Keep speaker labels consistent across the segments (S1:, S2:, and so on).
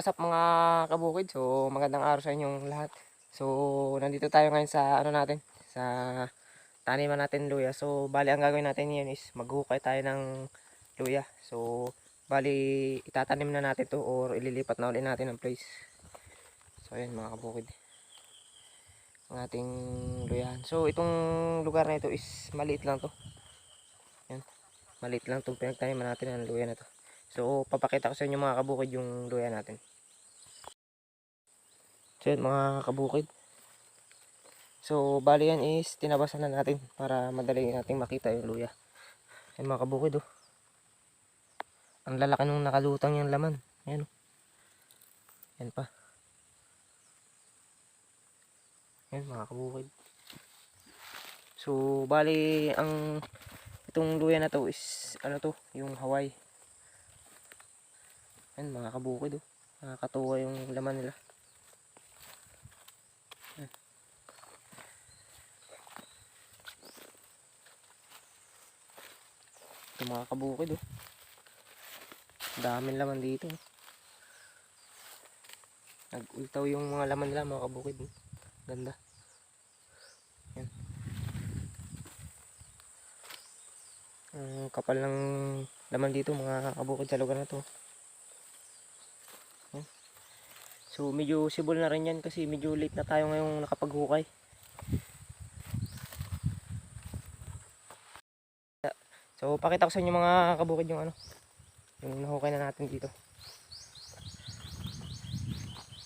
S1: what's up mga kabukid? So, magandang araw sa inyong lahat. So, nandito tayo ngayon sa ano natin, sa taniman natin luya. So, bali ang gagawin natin ngayon is maghukay tayo ng luya. So, bali itatanim na natin to or ililipat na ulit natin ang place. So, ayan mga kabukid. Ang ating luyahan. So, itong lugar na ito is maliit lang to. Ayan. Maliit lang itong pinagtaniman natin ng luya na to. So, papakita ko sa inyo mga kabukid yung luya natin. So, yun mga kabukid. So, bali yan is tinabasan na natin para madali nating makita yung luya. Ayan mga kabukid oh. Ang lalaki nung nakalutang yung laman. Ayan oh. Ayan pa. Ayan mga kabukid. So, bali ang itong luya na to is ano to, yung Hawaii. Ayan mga kabukid oh. Nakakatuwa yung laman nila. Ito mga kabukid oh. Daming laman dito. oh. Nag-ultaw yung mga laman nila mga kabukid. oh. Ganda. Ayan. Ang kapal ng laman dito mga kabukid sa lugar na to. So medyo sibol na rin yan kasi medyo late na tayo ngayong nakapaghukay. Pakita ko sa inyo mga kabukid yung ano. Yung nahukay na natin dito.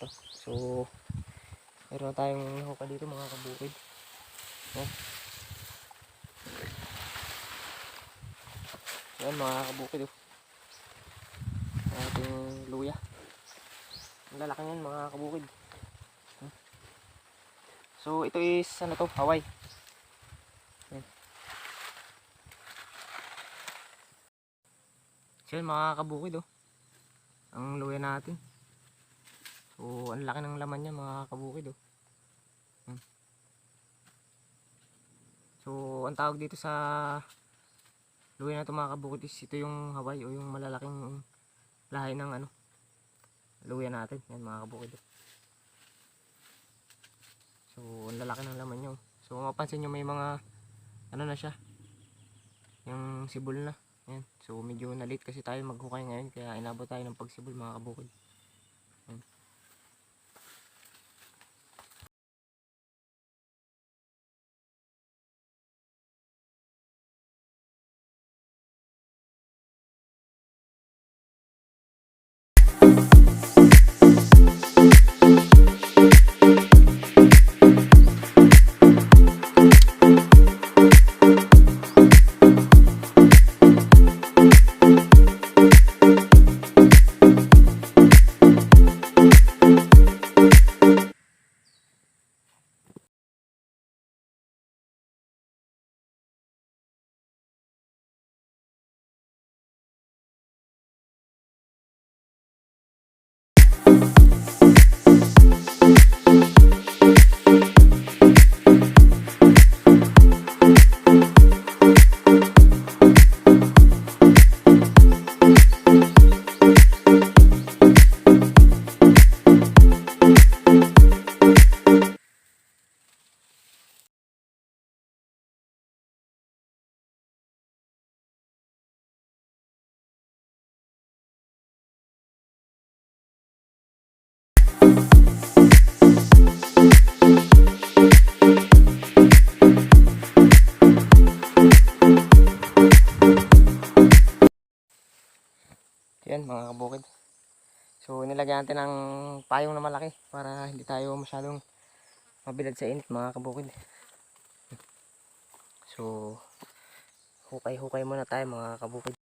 S1: Ito. So meron tayong nahukay dito mga kabukid. Oh. Yan mga kabukid oh. Ating luya. Ang lalaki niyan mga kabukid. Hmm. So ito is ano to, Hawaii. So yun mga kabukid oh. Ang luya natin. So ang laki ng laman niya mga kabukid oh. Hmm. So ang tawag dito sa luya na to mga is ito yung Hawaii o yung malalaking lahi ng ano luya natin. Yan mga kabukid. So, ang lalaki ng laman nyo. So, mapansin nyo may mga ano na siya. Yung sibol na. Yan. So, medyo na late kasi tayo maghukay ngayon. Kaya inabot tayo ng pagsibol mga kabukid. Mga kabukid. So nilagyan natin ng payong na malaki para hindi tayo masyadong mabilad sa init mga kabukid. So hukay-hukay muna tayo mga kabukid.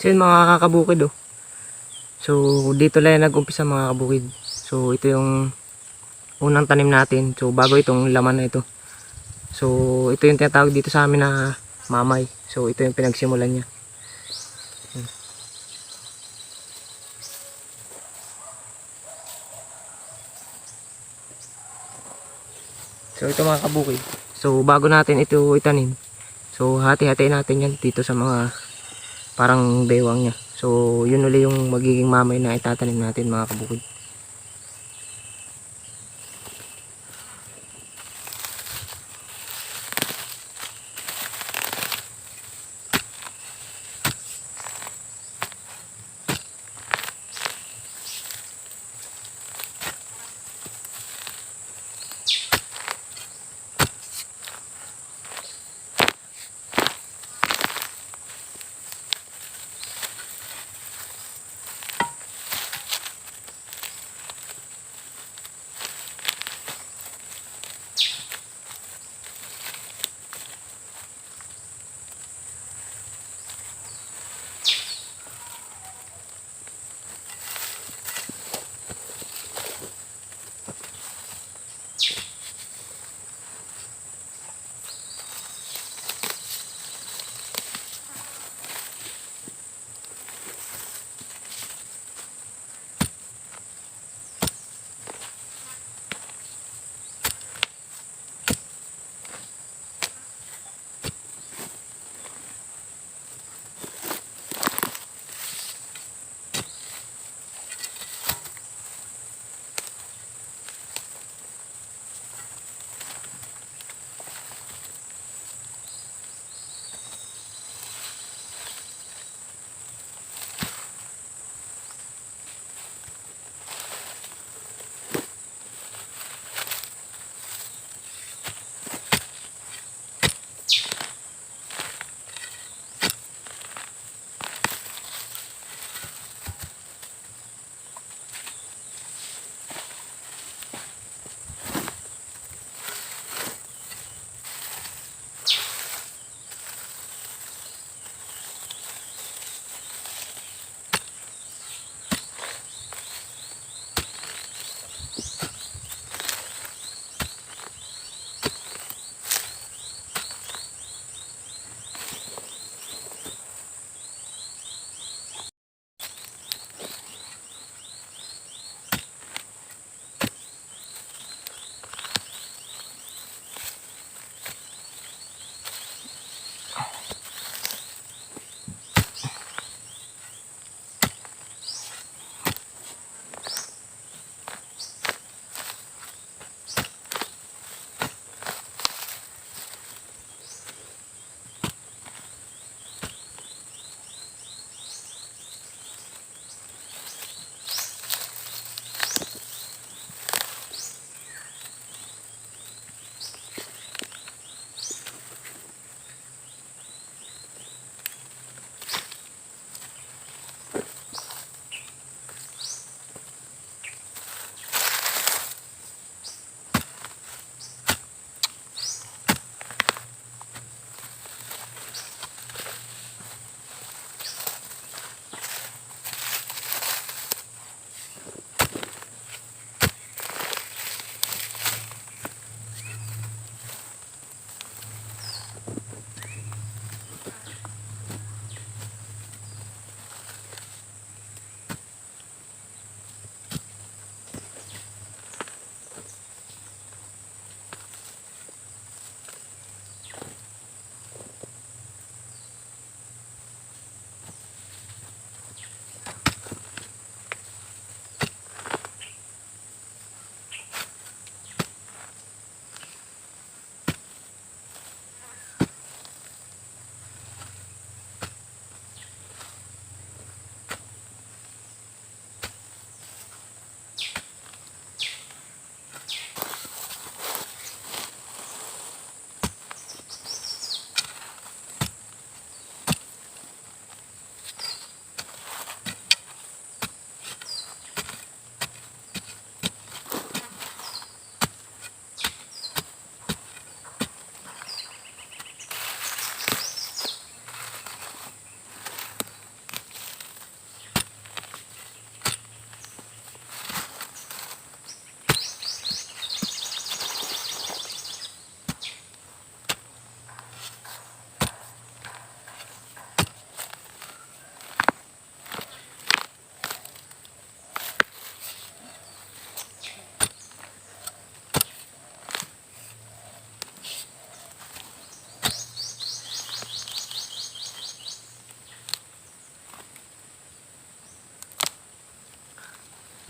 S1: So yun mga kabukid oh. So dito lang nag-umpisa mga kabukid. So ito yung unang tanim natin. So bago itong laman na ito. So ito yung tinatawag dito sa amin na mamay. So ito yung pinagsimulan niya. So ito mga kabukid. So bago natin ito itanim. So hati-hati natin yan dito sa mga parang bewang niya. So yun uli yung magiging mamay na itatanim natin mga kabukid.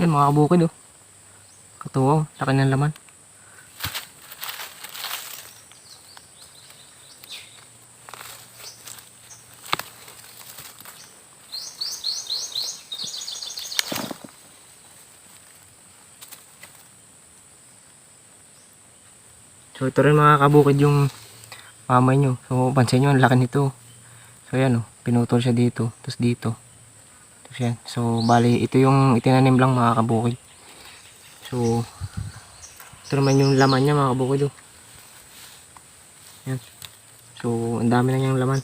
S1: Yan mga kabukid oh. Katuwa oh. Laki ng laman. So ito rin mga kabukid yung mamay nyo. So pansin nyo ang laki nito. So yan oh, pinutol siya dito, tapos dito. Tapos yan. So bali ito yung itinanim lang mga kabukid. So ito naman yung laman niya mga kabukid oh. So ang dami na niyang laman.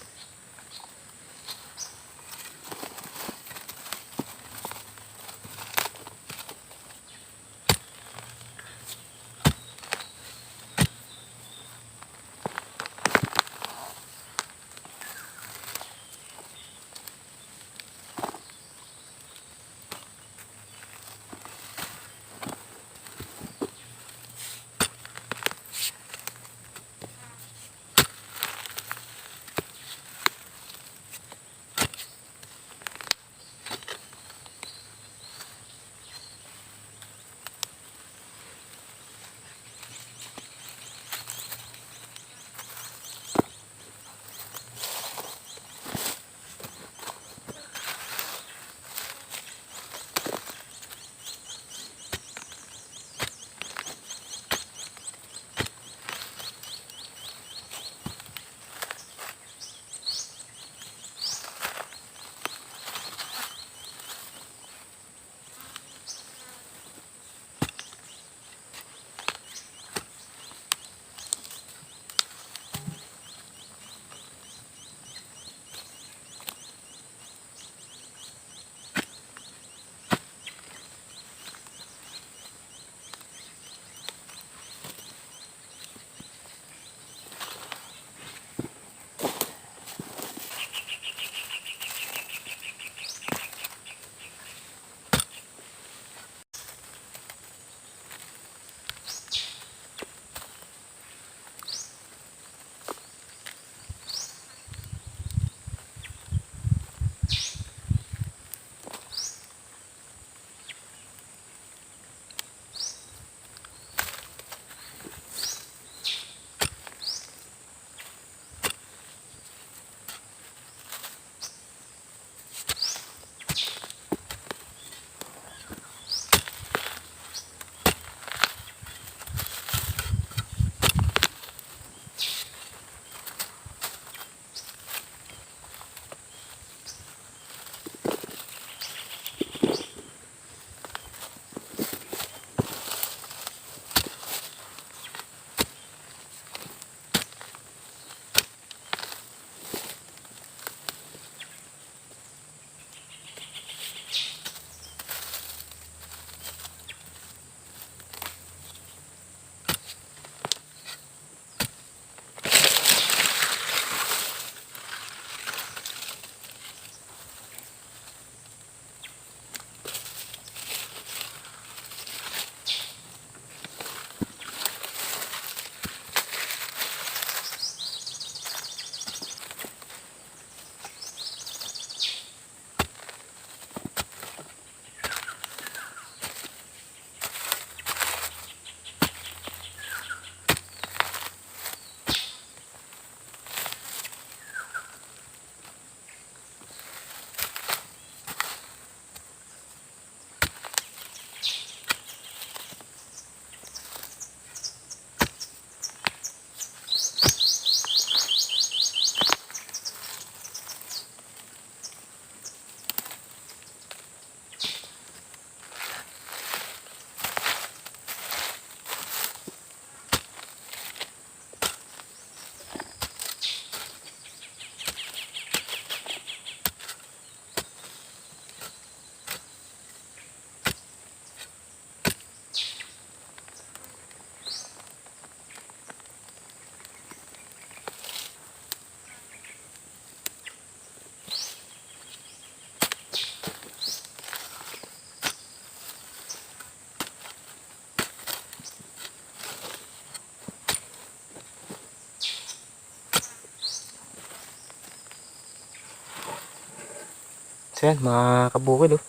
S1: So yan, mga kabukid oh.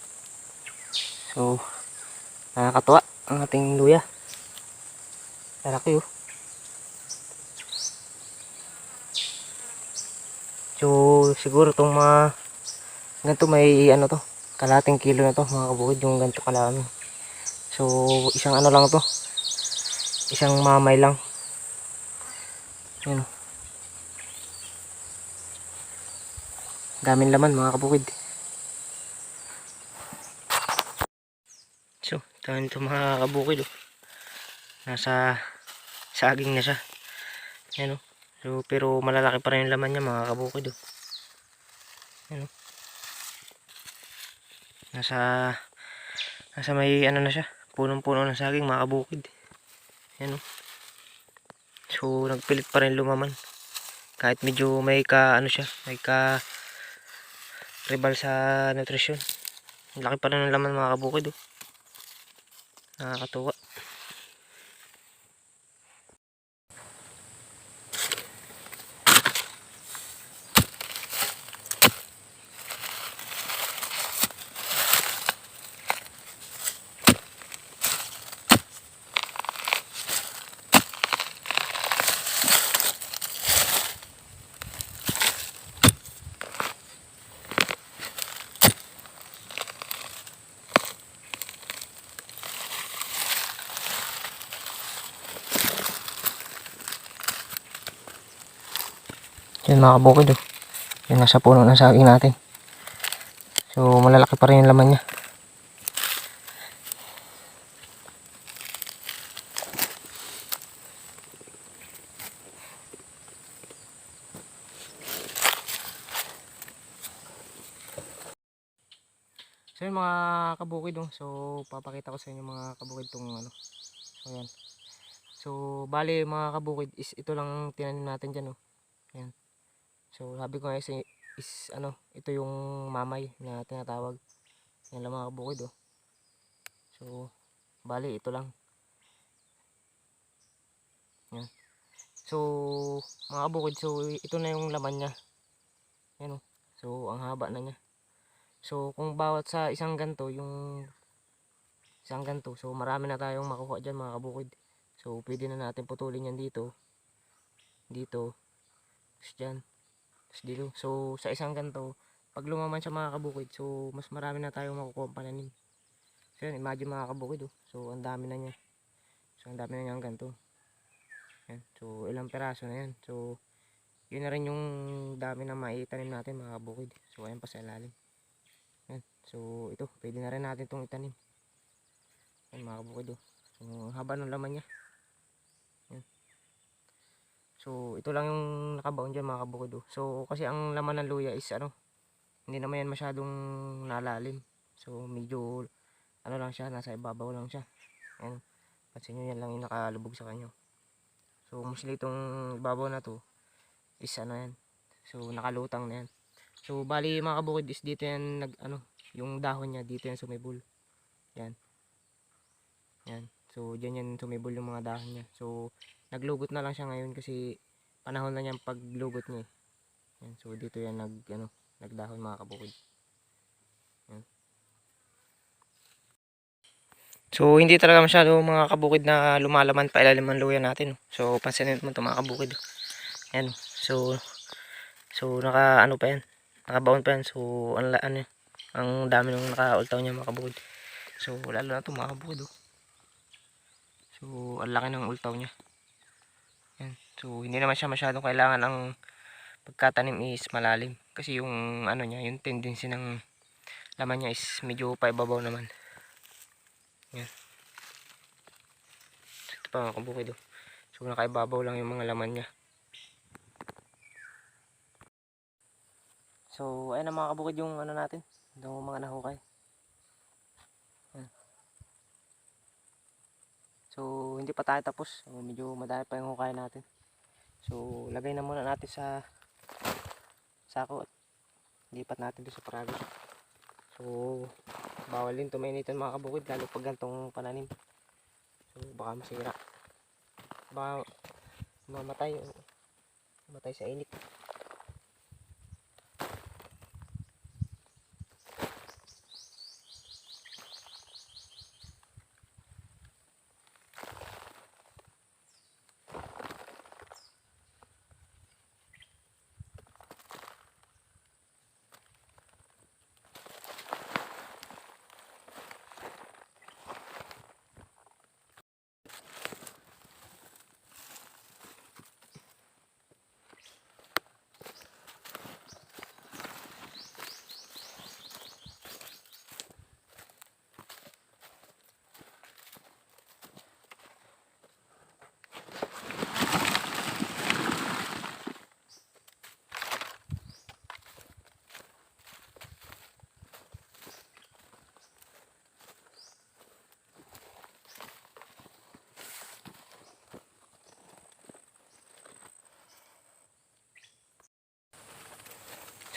S1: So, Nakakatuwa ang ating luya. Lalaki oh. So, siguro itong mga ganito may ano to, kalating kilo na to mga kabukid yung ganito kalami. So, isang ano lang to. Isang mamay lang. Yan. oh. Daming laman mga kabukid. Ito mga kabukid oh. Nasa saging na siya. Yan oh. So, pero malalaki pa rin yung laman niya mga kabukid oh. Yan oh. Nasa nasa may ano na siya. Punong-puno ng saging mga kabukid. Yan oh. So, nagpilit pa rin lumaman. Kahit medyo may ka ano siya, may ka ribal sa nutrisyon. Laki pa rin ng laman mga kabukid oh. Nakakatuwa. Yan mga kabukid oh. Yan nasa puno ng saging natin. So malalaki pa rin yung laman niya. So yun mga kabukid oh. So papakita ko sa inyo mga kabukid tong ano. So yan. So bali mga kabukid is ito lang tinanim natin dyan oh. Yan. So sabi ko nga is, is ano, ito yung mamay na tinatawag. Yan lang mga kabukid oh. So bali ito lang. Yan. So mga kabukid, so ito na yung laman niya. Yan oh. So ang haba na niya. So kung bawat sa isang ganto yung isang ganto, so marami na tayong makuha diyan mga kabukid. So pwede na natin putulin yan dito. Dito. Tapos dito. So, sa isang ganito, pag lumaman siya mga kabukid, so, mas marami na tayong makukuha pananim. So, yan, imagine mga kabukid, oh. So, ang dami na niya. So, ang dami na niya ang ganito. Yan. So, ilang peraso na yan. So, yun na rin yung dami na maitanim natin mga kabukid. So, ayan pa sa ilalim. Yan. So, ito, pwede na rin natin itong itanim. Yan mga kabukid, oh. So, haba ng laman niya. So, ito lang yung nakabaon dyan mga kabukid. oh. So, kasi ang laman ng luya is ano, hindi naman yan masyadong nalalim. So, medyo, ano lang siya, nasa ibabaw lang siya. Ayan. Pansin nyo yan lang yung nakalubog sa kanya. So, mostly itong ibabaw na to, is ano yan. So, nakalutang na yan. So, bali mga kabukid is dito yan, nag, ano, yung dahon niya, dito yan sumibol. Yan. Yan. So, dyan yan sumibol yung mga dahon niya. So, naglugot na lang siya ngayon kasi panahon na niyang paglugot niya. eh. Yan, so dito yan nag ano, nagdahon mga kabukid. Yan. So hindi talaga masyado mga kabukid na lumalaman pa ilalim ng luya natin. So pansinin mo ito mga kabukid. Yan. So so naka ano pa yan. Nakabaon pa yan. So la- ano, ang dami nung naka-ultaw niya mga kabukid. So lalo na ito mga kabukid. oh. So ang laki ng ultaw niya. So, hindi naman siya masyadong kailangan ang pagkatanim is malalim. Kasi yung ano niya, yung tendency ng laman niya is medyo paibabaw naman. Yan. So, ito pa mga kabukid. oh. So, nakaibabaw lang yung mga laman niya. So, ayun na mga kabukid yung ano natin. Yung mga nahukay. So, hindi pa tayo tapos. So, medyo madami pa yung hukay natin. So, lagay na muna natin sa sako at lipat natin doon sa parago. So, bawal din tumainitan mga kabukid lalo pag gantong pananim. So, baka masira. Baka mamatay. Mamatay sa init.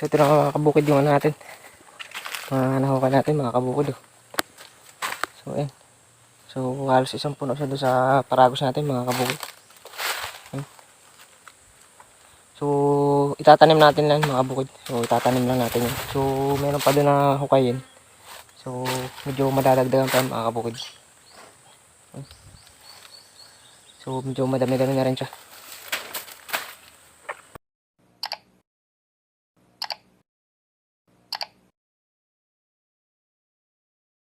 S1: So ito na mga kabukid yung ano natin. Mga nahukay natin mga kabukid. Oh. So ayan. So halos isang puno siya doon sa paragos natin mga kabukid. Ayan. So itatanim natin lang mga bukid. So itatanim lang natin yun. So meron pa doon na hukayin. So medyo madadagdagan pa mga kabukid. Ayan. So medyo madami-dami na rin siya.